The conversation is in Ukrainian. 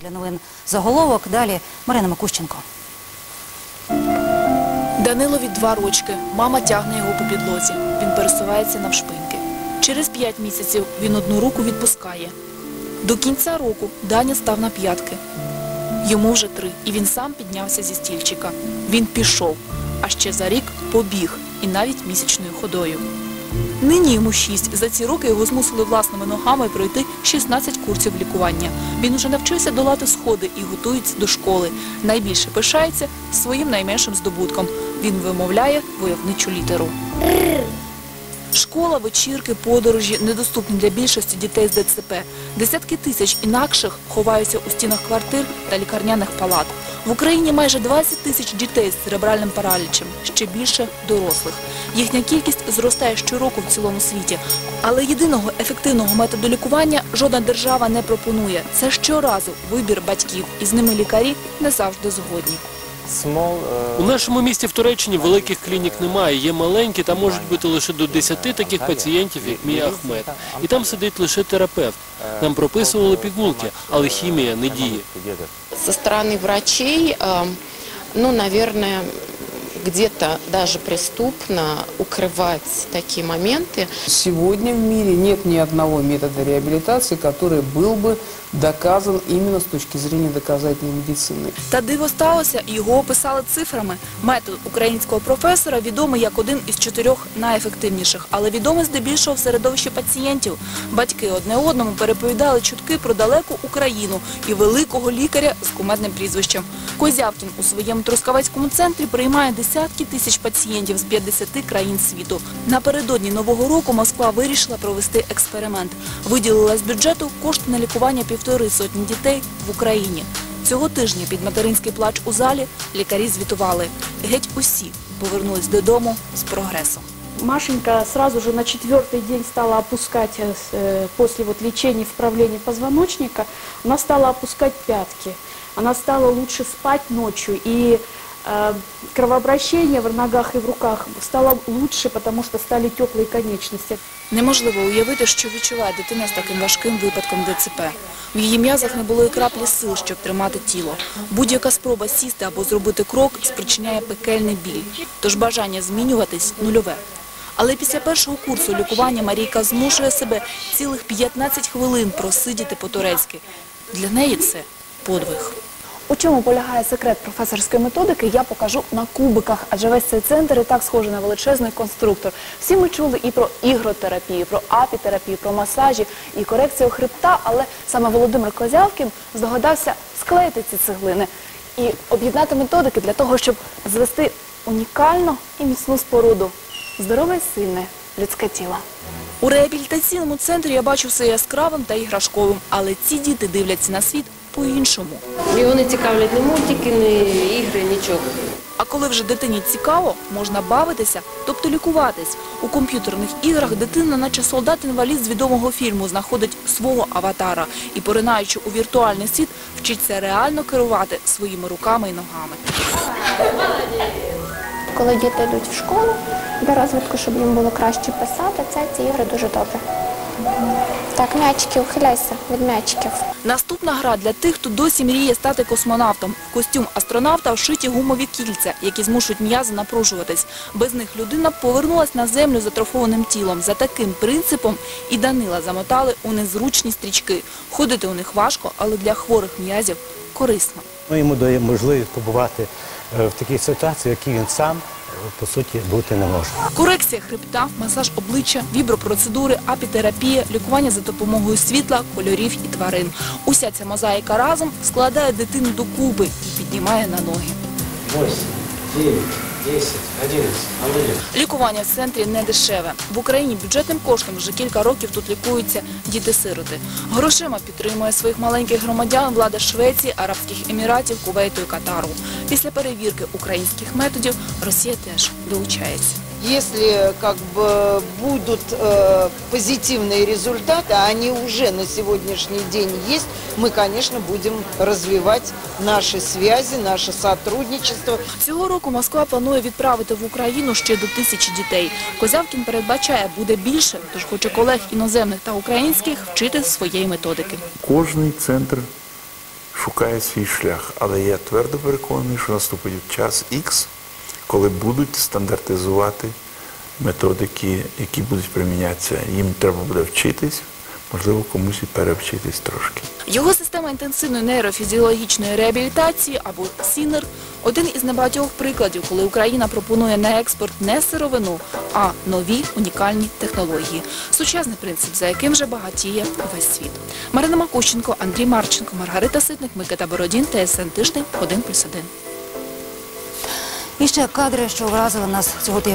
Для новин заголовок далі Марина Макущенко. Данилові два рочки. Мама тягне його по підлозі. Він пересувається навшпиньки. Через п'ять місяців він одну руку відпускає. До кінця року Даня став на п'ятки. Йому вже три, і він сам піднявся зі стільчика. Він пішов, а ще за рік побіг і навіть місячною ходою. Нині йому шість. За ці роки його змусили власними ногами пройти 16 курсів лікування. Він уже навчився долати сходи і готується до школи. Найбільше пишається своїм найменшим здобутком. Він вимовляє войовничу літеру. Школа, вечірки, подорожі недоступні для більшості дітей з ДЦП. Десятки тисяч інакших ховаються у стінах квартир та лікарняних палат. В Україні майже 20 тисяч дітей з церебральним паралічем, ще більше дорослих. Їхня кількість зростає щороку в цілому світі. Але єдиного ефективного методу лікування жодна держава не пропонує. Це щоразу вибір батьків, і з ними лікарі не завжди згодні. Small У нашому місті в Туреччині великих клінік немає. Є маленькі, та можуть бути лише до 10 таких пацієнтів, як мій Ахмед. І там сидить лише терапевт. Нам прописували пігулки, але хімія не діє. Зі сторони врачей, э, ну, наверное, где-то даже преступно укрывать такие моменты. Сегодня в мире нет ни одного метода реабилитации, который был бы доказан именно с точки зрения доказательной медицины. Та диво сталося, і його описали цифрами. Метод українського професора відомий як один із чотирьох найефективніших, але відомий здебільшого в середовищі пацієнтів. Батьки одне одному переповідали чутки про далеку Україну і великого лікаря з кумедним прізвищем. Козявкін у своєму Трускавецькому центрі приймає десятки тисяч пацієнтів з 50 країн світу. Напередодні Нового року Москва вирішила провести експеримент. Виділила з бюджету кошти на лікування півтори сотні дітей в Україні. Цього тижня під материнський плач у залі лікарі звітували. Геть усі повернулись додому з прогресом. Машенька сразу же на четвертый день стала опускать, э, с- э, после вот лечения вправления позвоночника, она стала опускать пятки. Она стала лучше спать ночью. И э, кровообращение в ногах и в руках стало лучше, потому что стали теплые конечности. Неможливо уявити, що відчуває дитина з таким важким випадком ДЦП. В її м'язах не було і краплі сил, щоб тримати тіло. Будь-яка спроба сісти або зробити крок спричиняє пекельний біль. Тож бажання змінюватись нульове. Але після першого курсу лікування Марійка змушує себе цілих 15 хвилин просидіти по-турецьки. Для неї це подвиг. У чому полягає секрет професорської методики, я покажу на кубиках, адже весь цей центр і так схожий на величезний конструктор. Всі ми чули і про ігротерапію, про апітерапію, про масажі і корекцію хребта, але саме Володимир Козявкін здогадався склеїти ці цеглини і об'єднати методики для того, щоб звести унікальну і міцну споруду, здорове і сильне людське тіло. У реабілітаційному центрі я бачу все яскравим та іграшковим, але ці діти дивляться на світ по-іншому. Його не цікавлять ні мультики, ні ігри, нічого. А коли вже дитині цікаво, можна бавитися, тобто лікуватись. У комп'ютерних іграх дитина, наче солдат-інвалід з відомого фільму, знаходить свого аватара і, поринаючи у віртуальний світ, вчиться реально керувати своїми руками і ногами. Коли діти йдуть в школу для розвитку, щоб їм було краще писати, це ці ігри дуже добре. Так, м'ячики, ухиляйся від м'ячиків. Наступна гра для тих, хто досі мріє стати космонавтом. В костюм астронавта вшиті гумові кільця, які змушують м'язи напружуватись. Без них людина повернулась на землю з атрофованим тілом. За таким принципом і Данила замотали у незручні стрічки. Ходити у них важко, але для хворих м'язів корисно. Ну, йому дає можливість побувати е, в такій ситуації, в якій він сам, по суті, бути не може. Корекція хребта, масаж обличчя, вібропроцедури, апітерапія, лікування за допомогою світла, кольорів і тварин. Уся ця мозаїка разом складає дитину докупи і піднімає на ноги. 8, 9, 10, 11. Молодец. Лікування в центрі не дешеве. В Україні бюджетним коштом вже кілька років тут лікуються діти-сироти. Грошима підтримує своїх маленьких громадян влада Швеції, Арабських Еміратів, Кувейту і Катару. Після перевірки українських методів Росія теж долучається. Если как бы будут э, позитивные результаты, а они уже на сегодняшний день есть, мы, конечно, будем развивать наши связи, наше сотрудничество. Цього року Москва планує відправити в Україну ще до тисячі дітей. Козявкін передбачає, буде більше, тож хоче колег іноземних та українських вчити своєї методики. Кожний центр шукає свій шлях. Але я твердо переконаний, що наступить час X, коли будуть стандартизувати методики, які будуть примінятися. Їм треба буде вчитись, можливо, комусь і перевчитись трошки. Його система інтенсивної нейрофізіологічної реабілітації або СІНЕР – один із небагатьох прикладів, коли Україна пропонує на експорт не сировину, а нові унікальні технології. Сучасний принцип, за яким вже багатіє весь світ. Марина Макущенко, Андрій Марченко, Маргарита Ситник, Микита Бородін, ТСН Тиждень, 1+,1. І ще кадри, що вразили нас цього тижня.